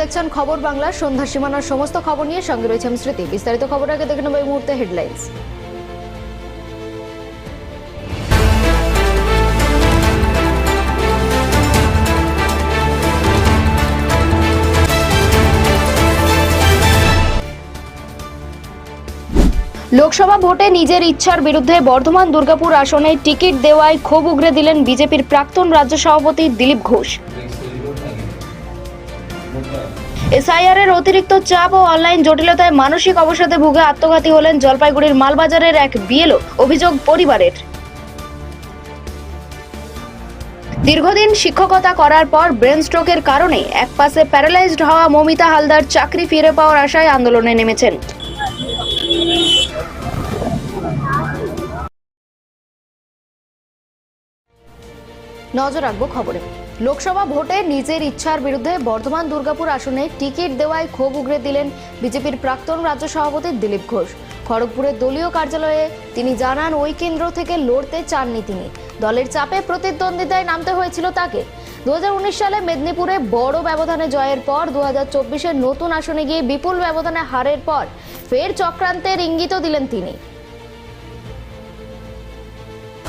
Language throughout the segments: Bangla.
দেখছেন খবর বাংলা, সন্ধ্যা সীমানার সমস্ত খবর নিয়ে সঙ্গে রয়েছে আমি স্মৃতি। বিস্তারিত খবর আগে দেখে নেব এই মুহূর্তে হেডলাইন্স। লোকসভা ভোটে নিজের ইচ্ছার বিরুদ্ধে বর্ধমান দুর্গাপুর আসনে টিকিট দেওয়ায় ক্ষোভ উগরে দিলেন বিজেপির প্রাক্তন রাজ্য সভাপতি দিলীপ ঘোষ। এসআইআর এর অতিরিক্ত চাপ ও অনলাইন জটিলতায় মানসিক অবসাদে ভুগে আত্মঘাতী হলেন জলপাইগুড়ির মালবাজারের এক বিএলও অভিযোগ পরিবারের। দীর্ঘদিন শিক্ষকতা করার পর ব্রেন স্ট্রোকের কারণে একপাশে প্যারালাইজড হওয়া মমিতা হালদার চাকরি ফিরে পাওয়ার আশায় আন্দোলনে নেমেছেন। নজর রাখব খবরে। লোকসভা ভোটে নিজের ইচ্ছার বিরুদ্ধে বর্ধমান দুর্গাপুর আসনে টিকিট দেওয়ায় ক্ষোভ উগরে দিলেন বিজেপির প্রাক্তন রাজ্য সভাপতি দিলীপ ঘোষ। খড়গপুরের দলীয় কার্যালয়ে তিনি জানান, ওই কেন্দ্র থেকে লড়তে চাননি তিনি। দলের চাপে প্রতিদ্বন্দ্বিতায় নামতে হয়েছিল তাকে। দুহাজার উনিশ সালে মেদিনীপুরে বড় ব্যবধানে জয়ের পর দু হাজার নতুন আসনে গিয়ে বিপুল ব্যবধানে হারের পর ফের চক্রান্তের ইঙ্গিতও দিলেন তিনি।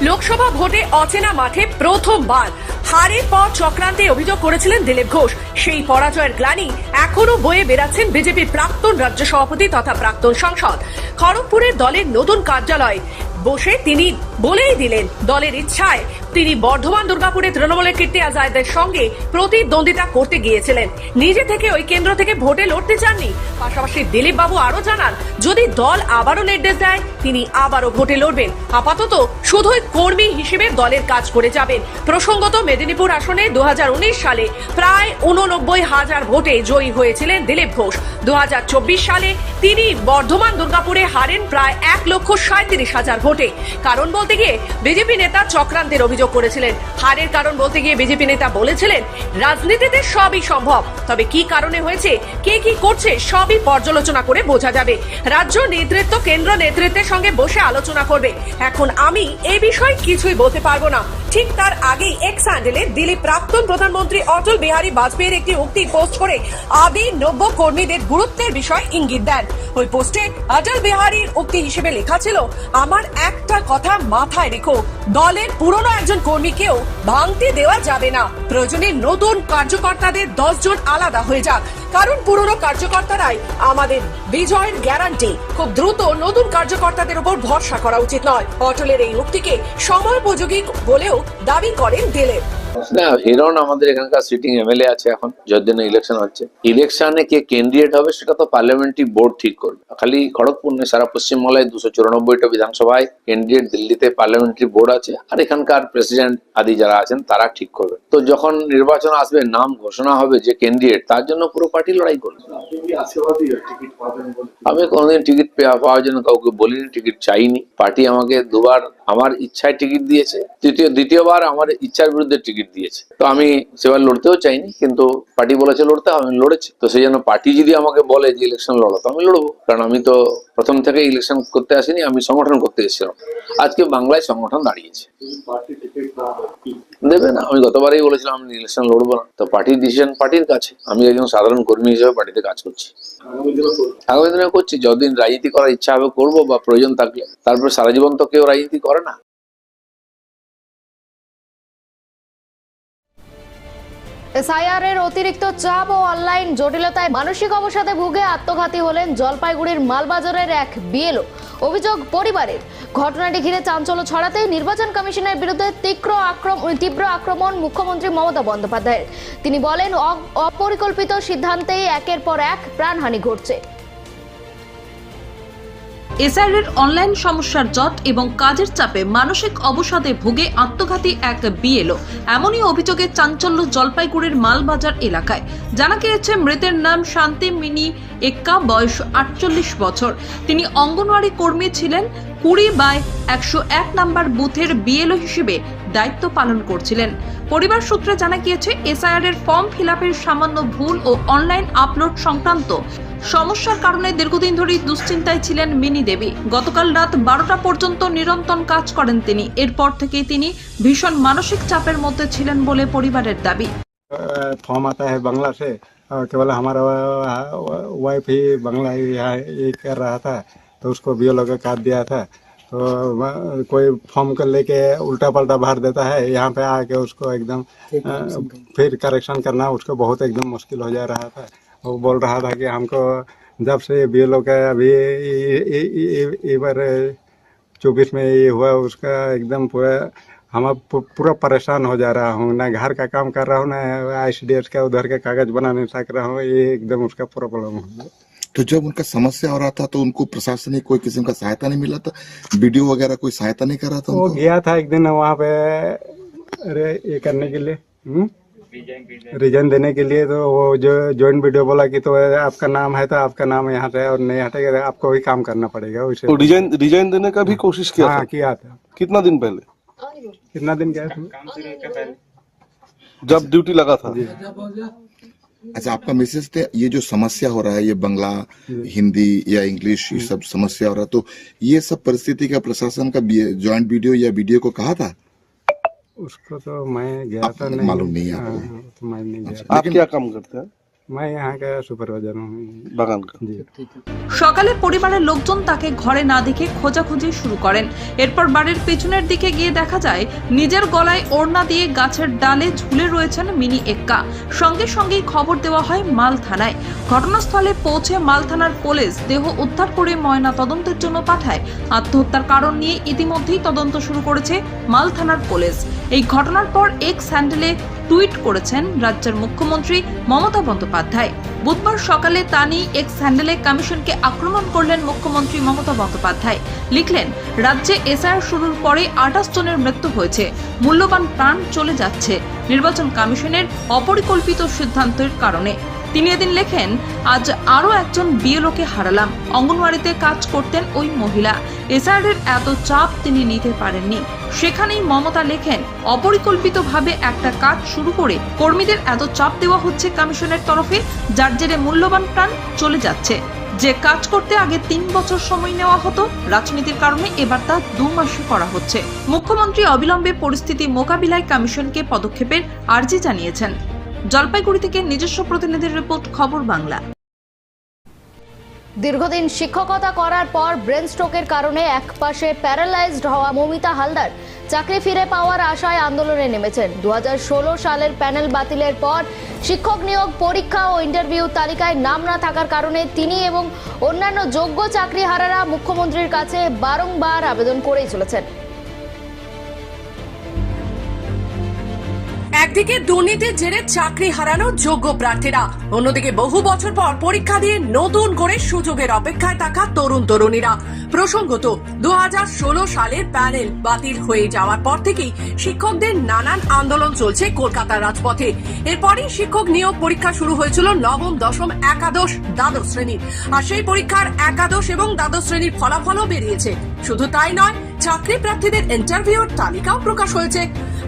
লোকসভা ভোটে অচেনা মাঠে প্রথমবার হারের পর চক্রান্তে অভিযোগ করেছিলেন দিলীপ ঘোষ। সেই পরাজয়ের গ্লানি এখনও বয়ে বেড়াচ্ছেন বিজেপির প্রাক্তন রাজ্য সভাপতি তথা প্রাক্তন সংসদ। খড়গপুরের দলের নতুন কার্যালয় বসে তিনি বলেই দিলেন, দলের ইচ্ছায়। তিনি বর্ধমান, দুর্গাপুরে তৃণমূলের কীর্তি আজাদের সঙ্গে প্রতিদ্বন্দ্বিতা করতে গিয়েছিলেন। নিজে থেকে ওই কেন্দ্র থেকে ভোটে লড়তে চাননি। পাশাপাশি দিলীপ বাবু আরও জানান, যদি দল আবারও নির্দেশ দেয়, তিনি আবারও ভোটে লড়বেন। আপাতত শুধুই কর্মী হিসেবে দলের কাজ করে যাবেন। প্রসঙ্গত মেদিনীপুর আসনে দু হাজার উনিশ সালে প্রায় উননব্বই হাজার ভোটে জয়ী হয়েছিলেন দিলীপ ঘোষ। দু হাজার চব্বিশ সালে তিনি বর্ধমান, দুর্গাপুরে হারেন প্রায় এক লক্ষ সাঁত্রিশ হাজার ভোটে কারণ বলতে গিয়ে বিজেপি নেতা চক্রান্তের অভিযোগ করেছিলেন। হারের কারণ বলতে গিয়ে বিজেপি নেতা বলেছিলেন, রাজনীতিতে সবই সম্ভব। তবে কি কারণে হয়েছে, কে কি করছে, সবই পর্যালোচনা করে বোঝা যাবে। রাজ্য নেতৃত্ব, কেন্দ্র নেতৃত্বের সঙ্গে বসে আলোচনা করবে। এখন আমি এ বিষয়ে কিছুই বলতে পারব না। ঠিক তার আগেই এক্স হ্যান্ডেলে দিল্লি প্রাক্তন প্রধানমন্ত্রী অটল বিহারী বাজপেয়ীর একটি উক্তি পোস্ট করে আদি নব্য কর্মীদের গুরুত্বের বিষয় ইঙ্গিত দেন। ওই পোস্টে, অটল বিহারীর উক্তি হিসেবে লেখা ছিল, আমার একটা কথা মাথায় রেখো, দলের পুরনো একজন কর্মীকেও ভাঙতে দেওয়া যাবে না। প্রয়োজনে নতুন কার্যকর্তাদের দশ জন আলাদা হয়ে যাক। কারণ পুরনো কার্যকর্তারাই আমাদের বিজয়ের গ্যারান্টি। খুব দ্রুত নতুন কার্যকর্তাদের উপর ভরসা করা উচিত নয়। অটলের এই উক্তিকে সময়োপযোগী বলেও দাবি করেন দিলের। না, হিরণ আমাদের এখানকার সিটিং এমএলএ আছে এখন জন্য ইলেকশন হচ্ছে। ইলেকশনে কে ক্যান্ডিডেট হবে সেটা তো পার্লামেন্টারি বোর্ড ঠিক করবে। খালি খড়গপুর নয়, সারা পশ্চিমবাংলায় দুশো চুরানব্বইটা বিধানসভায় ক্যান্ডিডেট দিল্লিতে পার্লামেন্টারি বোর্ড আছে, আর এখানকার প্রেসিডেন্ট আদি যারা আছেন তারা ঠিক করবে। তো যখন নির্বাচন আসবে, নাম ঘোষণা হবে যে ক্যান্ডিডেট তার জন্য পুরো পার্টি লড়াই করবে। আমি কোনোদিন টিকিট পাওয়ার জন্য কাউকে বলিনি টিকিট চাইনি। পার্টি আমাকে দুবার আমার ইচ্ছায় টিকিট দিয়েছে। তৃতীয় দ্বিতীয়বার আমার ইচ্ছার বিরুদ্ধে টিকিট দিয়েছে। তো আমি সেবার লড়তেও চাইনি, কিন্তু পার্টি বলেছে লড়তে, আমি লড়েছি। তো সেই জন্য পার্টি যদি আমাকে বলে যে ইলেকশন লড়ো, তো আমি লড়বো। কারণ আমি তো প্রথম থেকে ইলেকশন করতে আসিনি, আমি সংগঠন করতে এসেছিলাম। আজকে বাংলায় সংগঠন দাঁড়িয়েছে। দেবে না, আমি গতবারেই বলেছিলাম, আমি ইলেকশন লড়বো না। তো পার্টির ডিসিশন পার্টির কাছে। আমি একজন সাধারণ কর্মী হিসেবে পার্টিতে কাজ করছি। আগামী দিনে করছি। যতদিন রাজনীতি করার ইচ্ছা হবে, করব বা প্রয়োজন থাকলে। তারপরে সারা জীবন তো কেউ রাজনীতি করে না। এসআইআর এর অতিরিক্ত চাপ ও অনলাইন জটিলতায় মানসিক অবসাদে ভুগে আত্মঘাতী হলেন জলপাইগুড়ির মালবাজারের এক বিএলও। অভিযোগ, পরিবারের। ঘটনাটি ঘিরে চাঞ্চল্য ছড়াতে নির্বাচন কমিশনের বিরুদ্ধে তীব্র আক্রমণ তীব্র আক্রমণ মুখ্যমন্ত্রী মমতা বন্দ্যোপাধ্যায়ের। তিনি বলেন অপরিকল্পিত সিদ্ধান্তেই একের পর এক প্রাণহানি ঘটছে। এসআইআর অনলাইন সমস্যার জট এবং কাজের চাপে মানসিক অবসাদে ভুগে আত্মঘাতী এক বিএলও। এমনই অভিযোগে চাঞ্চল্য জলপাইগুড়ির মালবাজার এলাকায়। জানা গিয়েছে, মৃতের নাম শান্তি মিনি এক্কা, বয়স আটচল্লিশ বছর। তিনি অঙ্গনওয়াড়ি কর্মী ছিলেন কুড়ি বাই একশো এক নম্বর বুথের বিএলও হিসেবে দায়িত্ব পালন করছিলেন পরিবার সূত্রে জানা গিয়েছে এসআইআর এর ফর্ম ফিল সামান্য ভুল ও অনলাইন আপলোড সংক্রান্ত সমস্যার কারণে দীর্ঘদিন ধরেই দুশ্চিন্তায় ছিলেন মিনি দেবী গতকাল রাত বারোটা পর্যন্ত নিরন্তর কাজ করেন তিনি এরপর থেকেই তিনি ভীষণ মানসিক চাপের মধ্যে ছিলেন বলে পরিবারের দাবি फॉर्म आता है बांग्ला से और केवल हमारा वाइफ ही बंगला ही यहाँ ये कर रहा था तो उसको बी का काट दिया था। तो कोई फॉर्म को लेके उल्टा पल्टा भर देता है यहाँ पे आके उसको एकदम फिर करेक्शन करना। उसको बहुत एकदम मुश्किल हो जा रहा था। वो बोल रहा था कि हमको जब से बी एल का अभी इ बार चौबीस में ये हुआ उसका एकदम पूरा हम अब पूरा परेशान हो जा रहा हूँ। ना घर का काम कर रहा हूँ ना आई सी डी एस का उधर के कागज़ बना नहीं सक रहा हूँ ये एकदम उसका प्रॉब्लम हो गया। तो जब उनका समस्या हो रहा था तो उनको प्रशासनिक कोई किस्म का सहायता नहीं मिला था? वीडियो वगैरह कोई सहायता नहीं कर रहा था वो गया था एक दिन वहाँ पे अरे ये करने के लिए रिजन देने के लिए तो वो जो ज्वाइंट वीडियो बोला कि तो आपका नाम है तो आपका नाम यहाँ से और नहीं हटेगा तो आपको ही काम करना पड़ेगा वैसे तो डिज़ाइन डिज़ाइन देने का भी कोशिश किया हाँ था किया था। कितना दिन पहले? कितना दिन गया था? जब ड्यूटी लगा था? अच्छा आपका मैसेज थे ये जो समस्या हो रहा है ये बंगला हिंदी या इंग्लिश ये सब समस्या हो रहा है तो ये सब परिस्थिति का प्रशासन का ज्वाइंट वीडियो या वीडियो को कहा था? उसको तो मैं गया था नहीं। मालूम नहीं है आपको? हाँ, तो मैं नहीं गया आप क्या काम करते हैं? मैं यहाँ का सुपरवाइजर हूँ বাগান का जी সকালে পরিবারের লোকজন তাকে ঘরে না দেখে খোঁজাখুঁজি শুরু করেন এরপর বাড়ির পেছনের দিকে গিয়ে দেখা যায় নিজের গলায় ওড়না দিয়ে গাছের ডালে ঝুলে রয়েছেন মিনি এক্কা সঙ্গে সঙ্গেই খবর দেওয়া হয় মাল থানায় ঘটনাস্থলে পৌঁছে মাল থানার পুলিশ দেহ উদ্ধার করে ময়না তদন্তের জন্য পাঠায় আত্মহত্যার কারণ নিয়ে ইতিমধ্যেই তদন্ত শুরু করেছে মাল থানার পুলিশ এই ঘটনার পর এক্স হ্যান্ডেলে টুইট করেছেন রাজ্যের মুখ্যমন্ত্রী মমতা বন্দ্যোপাধ্যায়। বুধবার সকালে তা নিয়ে এক্স হ্যান্ডেলে কমিশনকে আক্রমণ করলেন মুখ্যমন্ত্রী মমতা বন্দ্যোপাধ্যায়। লিখলেন, রাজ্যে এসআইআর শুরুর পরে আঠাশ জনের মৃত্যু হয়েছে, মূল্যবান প্রাণ চলে যাচ্ছে, নির্বাচন কমিশনের অপরিকল্পিত সিদ্ধান্তের কারণে। তিনি এদিন লেখেন, আজ আরও একজন বিএলওকে হারালাম। অঙ্গনওয়াড়িতে কাজ করতেন ওই মহিলা। এসআইআর এর এত চাপ তিনি নিতে পারেননি। সেখানেই মমতা লেখেন, অপরিকল্পিতভাবে একটা কাজ শুরু করে কর্মীদের এত চাপ দেওয়া হচ্ছে কমিশনের তরফে, যার জেরে মূল্যবান প্রাণ চলে যাচ্ছে। যে কাজ করতে আগে তিন বছর সময় নেওয়া হতো, রাজনীতির কারণে এবার তা দু মাসে করা হচ্ছে। মুখ্যমন্ত্রী অবিলম্বে পরিস্থিতি মোকাবিলায় কমিশনকে পদক্ষেপের আর্জি জানিয়েছেন। জলপাইগুড়ি থেকে নিজস্ব প্রতিনিধির রিপোর্ট, খবর বাংলা। দীর্ঘদিন শিক্ষকতা করার পর ব্রেন স্ট্রোকের কারণে একপাশে প্যারালাইজড হওয়া মমিতা হালদার চাকরি ফিরে পাওয়ার আশায় আন্দোলনে নেমেছেন। দু হাজার ষোলো সালের প্যানেল বাতিলের পর শিক্ষক নিয়োগ, পরীক্ষা ও ইন্টারভিউ তালিকায় নাম না থাকার কারণে তিনি এবং অন্যান্য যোগ্য চাকরিহারারা মুখ্যমন্ত্রীর কাছে বারংবার আবেদন করেই চলেছেন। একদিকে দুর্নীতির জেরে চাকরি হারানো যোগ্য প্রার্থীরা, অন্যদিকে বহু বছর পর পরীক্ষা দিয়ে নতুন করে সুযোগের অপেক্ষায় থাকা তরুণ তরুণীরা। প্রসঙ্গত দু সালের প্যানেল বাতিল হয়ে যাওয়ার পর থেকেই শিক্ষকদের নানান আন্দোলন চলছে কলকাতার রাজপথে। এরপরই শিক্ষক নিয়োগ পরীক্ষা শুরু হয়েছিল নবম, দশম, একাদশ, দ্বাদশ শ্রেণির। আর সেই পরীক্ষার একাদশ এবং দ্বাদশ শ্রেণির ফলাফলও বেরিয়েছে। শুধু তাই নয় চাকরি প্রার্থীদের ইন্টারভিউর তালিকাও প্রকাশ হয়েছে।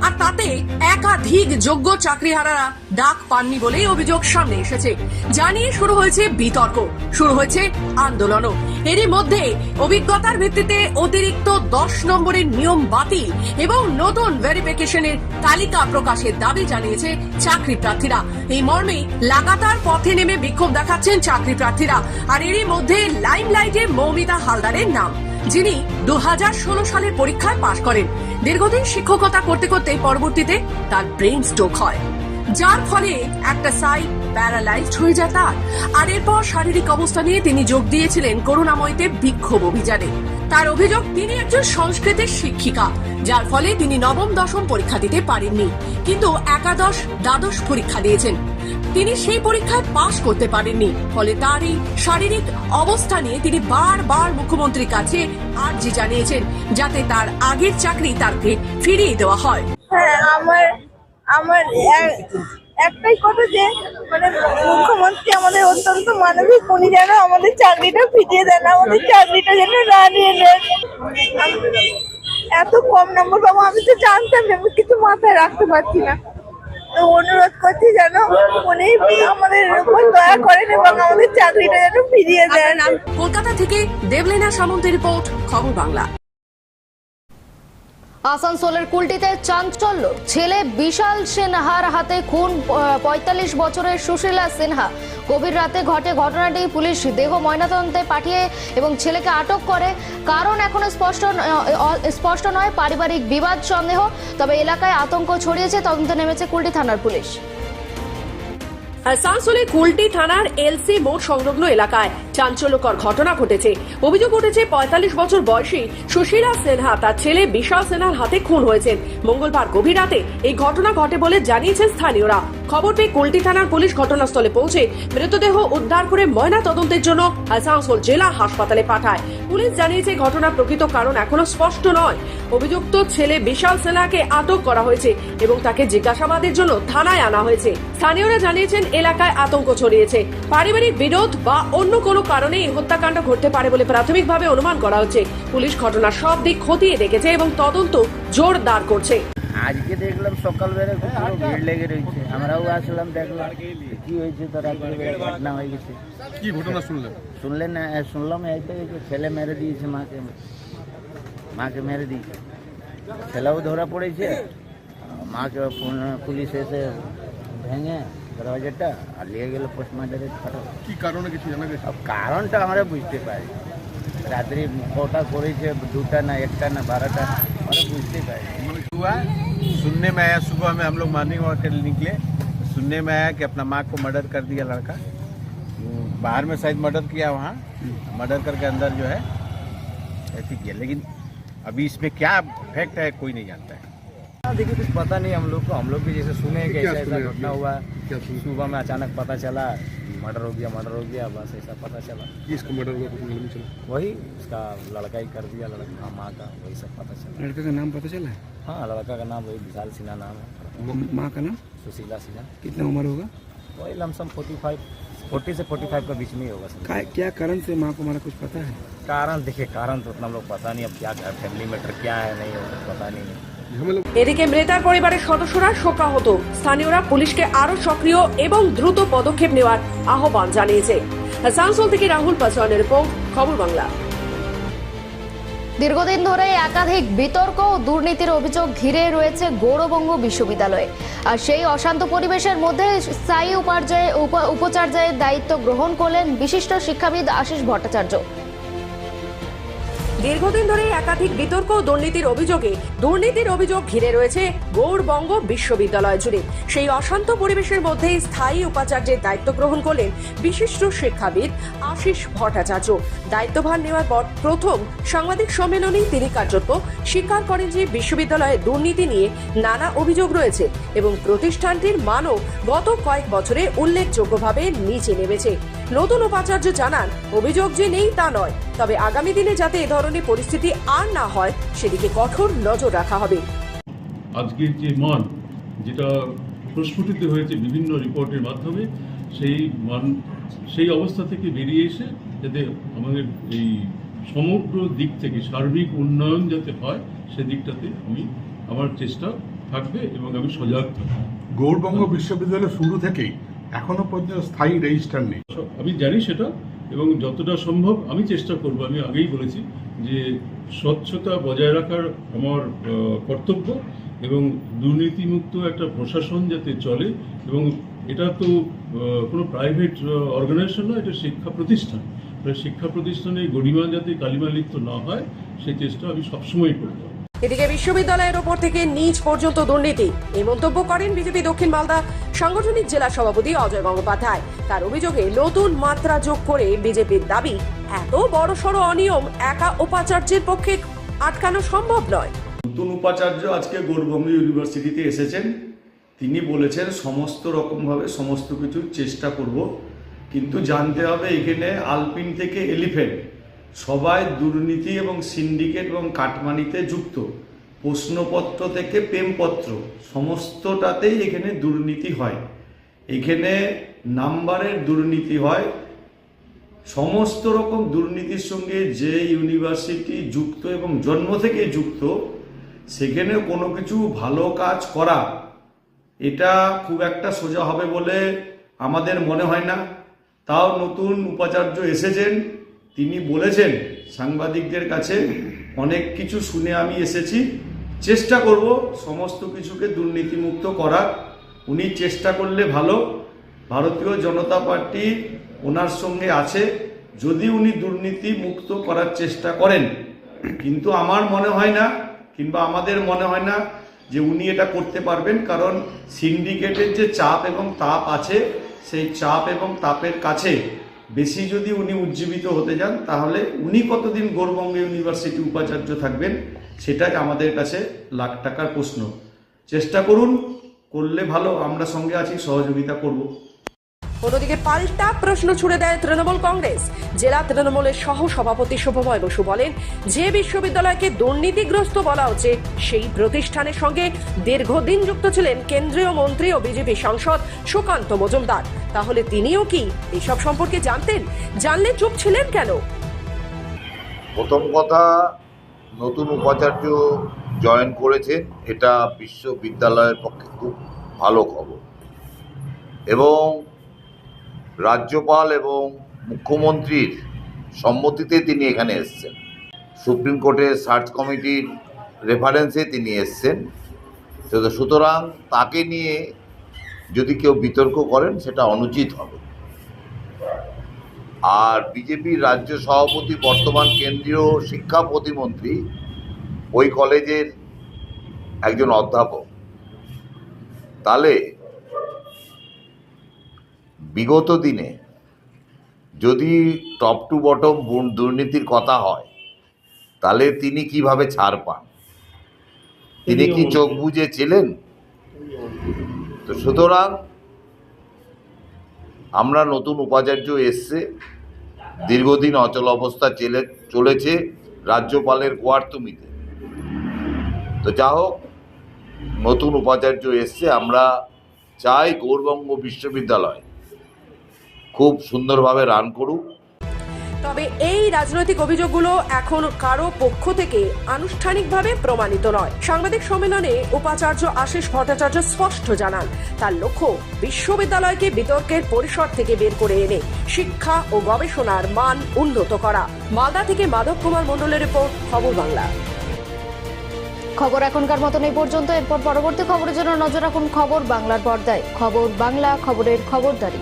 আর তাতে একাধিক যোগ্য চাকরিহারারা ডাক পাননি বলেই অভিযোগ সামনে এসেছে। জানিয়ে শুরু হয়েছে বিতর্ক, শুরু হয়েছে আন্দোলনও। এরই মধ্যে অভিজ্ঞতার ভিত্তিতে অতিরিক্ত দশ নম্বরের নিয়ম বাতিল এবং নতুন ভেরিফিকেশনের তালিকা প্রকাশের দাবি জানিয়েছে চাকরি প্রার্থীরা এই মর্মে লাগাতার পথে নেমে বিক্ষোভ দেখাচ্ছেন চাকরি প্রার্থীরা আর এরই মধ্যে লাইমলাইটে মৌমিতা হালদারের নাম। যিনি দু হাজার ষোলো সালের পরীক্ষায় পাশ করেন। দীর্ঘদিন শিক্ষকতা করতে করতে পরবর্তীতে তার ব্রেন স্ট্রোক হয়। যার ফলে একটা সাইড প্যারালাইজড হয়ে যায় তার। আর এরপর শারীরিক অবস্থা নিয়ে তিনি যোগ দিয়েছিলেন করুণাময়ীতে বিক্ষোভ অভিযানে। তার অভিযোগ, তিনি একজন সংস্কৃতের শিক্ষিকা, যার ফলে তিনি নবম, দশম পরীক্ষা দিতে পারেননি, কিন্তু একাদশ, দ্বাদশ পরীক্ষা দিয়েছেন। তিনি সেই পরীক্ষায় পাশ করতে পারেননি, ফলে তার এই শারীরিক অবস্থা নিয়ে তিনি বারবার মুখ্যমন্ত্রীর কাছে আর্জি জানিয়েছেন, যাতে তার আগের চাকরি তাকে ফিরিয়ে দেওয়া হয়। হ্যাঁ আমার আমার একটাই কথা যে মানে মুখ্যমন্ত্রী আমাদের অত্যন্ত মানবিক, উনি যেন আমাদের চাকরিটা ফিরিয়ে দেন, আমাদের চাকরিটা যেন না নিয়ে নেন। এত কম নম্বর পাবো, আমি তো জানতাম আমি কিছু মাথায় রাখতে পারছি না। তো অনুরোধ করছি যেন উনি আমাদের উপর দয়া করেন এবং আমাদের চাকরিটা যেন ফিরিয়ে দেন। কলকাতা থেকে দেবলেনা সামন্তের রিপোর্ট, খবর বাংলা। আসানসোলের কুলটিতে চাঞ্চল্য। ছেলে বিশাল সিনহার হাতে খুন পঁয়তাল্লিশ বছরের সুশীলা সিনহা। গভীর রাতে ঘটে ঘটনাটি। পুলিশ দেহ ময়নাতদন্তে পাঠিয়ে এবং ছেলেকে আটক করে। কারণ এখনও স্পষ্ট স্পষ্ট নয়, পারিবারিক বিবাদ সন্দেহ। তবে এলাকায় আতঙ্ক ছড়িয়েছে। তদন্তে নেমেছে কুলটি থানার পুলিশ। আসানসোলে কুলটি থানার এলসি মোড় সংলগ্ন এলাকায় চাঞ্চল্যকর ঘটনা ঘটেছে। অভিযোগ উঠেছে, পঁয়তাল্লিশ বছর বয়সী সুশীলা সিনহা, তার ছেলে বিশাল সিনহার হাতে খুন হয়েছেন। মঙ্গলবার গভীর রাতে এই ঘটনা ঘটে বলে জানিয়েছেন স্থানীয়রা। খবর পেয়ে কুলটি থানার পুলিশ ঘটনাস্থলে পৌঁছে মৃতদেহ উদ্ধার করে ময়না তদন্তের জন্য আসানসোল জেলা হাসপাতালে পাঠায়। পুলিশ জানিয়েছে ঘটনা প্রকৃত কারণ এখনও স্পষ্ট নয়। অভিযুক্ত ছেলে বিশাল সেনাকে আটক করা হয়েছে এবং তাকে জিজ্ঞাসাবাদের জন্য থানায় আনা হয়েছে। স্থানীয়রা জানিয়েছেন, এলাকায় আতঙ্ক ছড়িয়েছে। পারিবারিক বিরোধ বা অন্য কোনো কারণে এই হত্যাকাণ্ড ঘটতে পারে বলে প্রাথমিকভাবে অনুমান করা হচ্ছে। পুলিশ ঘটনার সব দিক খতিয়ে দেখেছে এবং তদন্ত জোরদার করছে। আজকে দেখলাম সকালবেলা পুরো ভিড় লেগে রয়েছে। আমরাও আসলাম দেখলাম কি হয়েছে তো রাত্রে বেলা ঘটনা হয়ে গেছে। কি ঘটনা শুনলেন? শুনলেন না শুনলাম এই তো ছেলে মেরে দিয়েছে মাকে। মাকে মেরে দিয়েছে। ছেলেও ধরা পড়েছে। মাকে পুলিশ এসে ভেঙে দরওয়াজাটা আর নিয়ে গেল পোস্টমার্টারে ফটো কি কারণে কিছু জানা গেছে? কারণটা আমরা বুঝতে পারি। রাত্রি কটা করেছে? দুটা না একটা না বারোটা? हमारा हुआ सुनने में आया सुबह में हम लोग मॉर्निंग वॉक के लिए निकले। सुनने में आया कि अपना माँ को मर्डर कर दिया लड़का। बाहर में शायद मर्डर किया वहाँ। मर्डर करके अंदर जो है ऐसे किया। लेकिन अभी इसमें क्या फैक्ट है कोई नहीं जानता है। हाँ, देखिए कुछ पता नहीं हम लोग को हम लोग भी जैसे सुने कि ऐसा ऐसा घटना हुआ। सुबह में अचानक पता चला मर्डर हो गया मर्डर हो गया बस ऐसा पता चला। किसको मर्डर हुआ कुछ मालूम चला? वही उसका लड़का ही कर दिया लड़का माँ का वही सब पता चला। लड़के का नाम पता चला है? हाँ लड़का का नाम वही विशाल सिन्हा नाम है। माँ का नाम? सुशीला सिन्हा। कितना उम्र होगा? वही lump sum forty five forty से फोर्टी फाइव के बीच में ही होगा। समझो। क्या कारण से माँ को हमारा कुछ पता है? कारण देखिए कारण तो उतना हम लोग पता नहीं अब क्या फैमिली मैटर क्या है नहीं है तो पता नहीं है। এদিকে মৃতার পরিবারের সদস্যরা শোকাহত। স্থানীয়রা পুলিশকে আরও সক্রিয় এবং দ্রুত পদক্ষেপ নেওয়ার আহ্বান জানিয়েছে। আসানসোল থেকে রাহুল পাসওয়ানের রিপোর্ট খবর বাংলা। দীর্ঘদিন ধরে একাধিক বিতর্ক ও দুর্নীতির অভিযোগ ঘিরে রয়েছে গৌরবঙ্গ বিশ্ববিদ্যালয়ে। আর সেই অশান্ত পরিবেশের মধ্যে স্থায়ী উপার্জয়ে উপ- উপাচার্যের দায়িত্ব গ্রহণ করলেন বিশিষ্ট শিক্ষাবিদ আশিস ভট্টাচার্য। দীর্ঘদিন ধরে একাধিক বিতর্ক ও দুর্নীতির অভিযোগে, দুর্নীতির অভিযোগ ঘিরে রয়েছে গৌড়বঙ্গ বিশ্ববিদ্যালয় জুড়ে। সেই অশান্ত পরিবেশের মধ্যে স্থায়ী উপাচার্যের দায়িত্ব গ্রহণ করলেন বিশিষ্ট শিক্ষাবিদ আশিস ভট্টাচার্য। দায়িত্বভার নেওয়ার পর প্রথম সাংবাদিক সম্মেলনেই তিনি কার্যত স্বীকার করেন যে বিশ্ববিদ্যালয়ে দুর্নীতি নিয়ে নানা অভিযোগ রয়েছে এবং প্রতিষ্ঠানটির মানও গত কয়েক বছরে উল্লেখযোগ্যভাবে নিচে নেমেছে। নতুন উপাচার্য জানান অভিযোগ যে নেই তা নয়। তবে আগামী দিনে যাতে এ ধরনের পরিস্থিতি আর না হয় সেদিকে কঠোর নজর রাখা হবে। আজকের যে মান যেটা প্রস্ফুটিত হয়েছে বিভিন্ন রিপোর্টের মাধ্যমে সেই মান সেই অবস্থা থেকে বেরিয়ে এসে যাতে আমাদের এই সমগ্র দিক থেকে সার্বিক উন্নয়ন যাতে হয় সেদিকটাতে আমি আমার চেষ্টা থাকবে এবং আমি সজাগ থাকব। গৌরবঙ্গ বিশ্ববিদ্যালয় শুরু থেকেই এখনও পর্যন্ত স্থায়ী রেজিস্টার নেই। আমি জানি সেটা, এবং যতটা সম্ভব আমি চেষ্টা করব, আমি আগেই বলেছি যে স্বচ্ছতা বজায় রাখার আমার কর্তব্য এবং দুর্নীতিমুক্ত একটা প্রশাসন যাতে চলে, এবং এটা তো কোনো প্রাইভেট অর্গানাইজেশন নয়, এটা শিক্ষা প্রতিষ্ঠান। শিক্ষা প্রতিষ্ঠানে গরিমা যাতে কালিমালিপ্ত না হয় সেই চেষ্টা আমি সবসময় করব। এদিকে বিশ্ববিদ্যালয়ের ওপর থেকে নিচ পর্যন্ত দুর্নীতি। এই মন্তব্য করেন বিজেপি দক্ষিণ মালদা সাংগঠনিক জেলা সভাপতি অজয় গঙ্গোপাধ্যায়। তার অভিযোগে নতুন মাত্রা যোগ করে বিজেপির দাবি, এত বড় সড় অনিয়ম একা উপাচার্যের পক্ষে আটকানো সম্ভব নয়। নতুন উপাচার্য আজকে গৌরবঙ্গ ইউনিভার্সিটিতে এসেছেন। তিনি বলেছেন, সমস্ত রকমভাবে সমস্ত কিছু চেষ্টা করব, কিন্তু জানতে হবে এখানে আলপিন থেকে এলিফেন্ট সবাই দুর্নীতি এবং সিন্ডিকেট এবং কাটমানিতে যুক্ত। প্রশ্নপত্র থেকে প্রেমপত্র, সমস্তটাতেই এখানে দুর্নীতি হয়। এখানে নাম্বারের দুর্নীতি হয়। সমস্ত রকম দুর্নীতির সঙ্গে যে ইউনিভার্সিটি যুক্ত এবং জন্ম থেকে যুক্ত, সেখানে কোনো কিছু ভালো কাজ করা, এটা খুব একটা সোজা হবে বলে আমাদের মনে হয় না। তাও নতুন উপাচার্য এসেছেন। তিনি বলেছেন, সাংবাদিকদের কাছে অনেক কিছু শুনে আমি এসেছি। চেষ্টা করব সমস্ত কিছুকে দুর্নীতিমুক্ত করার। উনি চেষ্টা করলে ভালো। ভারতীয় জনতা পার্টি ওনার সঙ্গে আছে। যদি উনি দুর্নীতি মুক্ত করার চেষ্টা করেন, কিন্তু আমার মনে হয় না, কিংবা আমাদের মনে হয় না যে উনি এটা করতে পারবেন, কারণ সিন্ডিকেটের যে চাপ এবং তাপ আছে, সেই চাপ এবং তাপের কাছে বেশি যদি উনি উজ্জীবিত হতে যান, তাহলে উনি কতদিন গৌরবঙ্গে ইউনিভার্সিটি উপাচার্য থাকবেন? সেটাই আমাদের কাছে লাখ টাকার প্রশ্ন। চেষ্টা করুন, করলে ভালো, আমরা সঙ্গে আছি, সহযোগিতা করব। অন্যদিকে পাল্টা প্রশ্ন ছুড়ে দেয় তৃণমূল কংগ্রেস। জেলা তৃণমূলের সহ সভাপতি শুভময় বসু বলেন, যে বিশ্ববিদ্যালয়কে দুর্নীতিগ্রস্ত বলা হচ্ছে, সেই প্রতিষ্ঠানের সঙ্গে দীর্ঘদিন যুক্ত ছিলেন কেন্দ্রীয় মন্ত্রী ও বিজেপি সাংসদ সুকান্ত মজুমদার। তাহলে তিনিও কি এসব সম্পর্কে জানতেন? জানলে চুপ ছিলেন কেন? প্রথম কথা, নতুন উপাচার্য জয়েন করেছেন এটা বিশ্ববিদ্যালয়ের পক্ষে খুব ভালো খবর। এবং রাজ্যপাল এবং মুখ্যমন্ত্রীর সম্মতিতে তিনি এখানে এসছেন। সুপ্রিম কোর্টের সার্চ কমিটির রেফারেন্সে তিনি এসছেন। সুতরাং তাকে নিয়ে যদি কেউ বিতর্ক করেন, সেটা অনুচিত হবে। আর বিজেপির রাজ্য সভাপতি, বর্তমান কেন্দ্রীয় শিক্ষা প্রতিমন্ত্রী, ওই কলেজের একজন অধ্যাপক। তাহলে বিগত দিনে যদি টপ টু বটম দুর্নীতির কথা হয় তাহলে তিনি কীভাবে ছাড় পান? তিনি কি চোখ বুজে ছিলেন? তো সুতরাং আমরা নতুন উপাচার্য এসছে দীর্ঘদিন অচল অবস্থা চলে চলেছে রাজ্যপালের কোয়ার্তুমিতে। তো যা হোক নতুন উপাচার্য এসছে আমরা চাই গৌরবঙ্গ বিশ্ববিদ্যালয় খুব সুন্দরভাবে রান করুক। তবে এই রাজনৈতিক অভিযোগগুলো এখন কারও পক্ষ থেকে আনুষ্ঠানিকভাবে প্রমাণিত নয়। সাংবাদিক সম্মেলনে উপাচার্য আশিস ভট্টাচার্য স্পষ্ট জানান তার লক্ষ্য বিশ্ববিদ্যালয়কে বিতর্কের পরিসর থেকে বের করে এনে শিক্ষা ও গবেষণার মান উন্নত করা। মালদা থেকে মাধব কুমার মণ্ডলের রিপোর্ট খবর বাংলা। খবর এখনকার মতন এই পর্যন্ত। এরপর পরবর্তী খবরের জন্য নজর রাখুন খবর বাংলার পর্দায়। খবর বাংলা খবরের খবরদারি।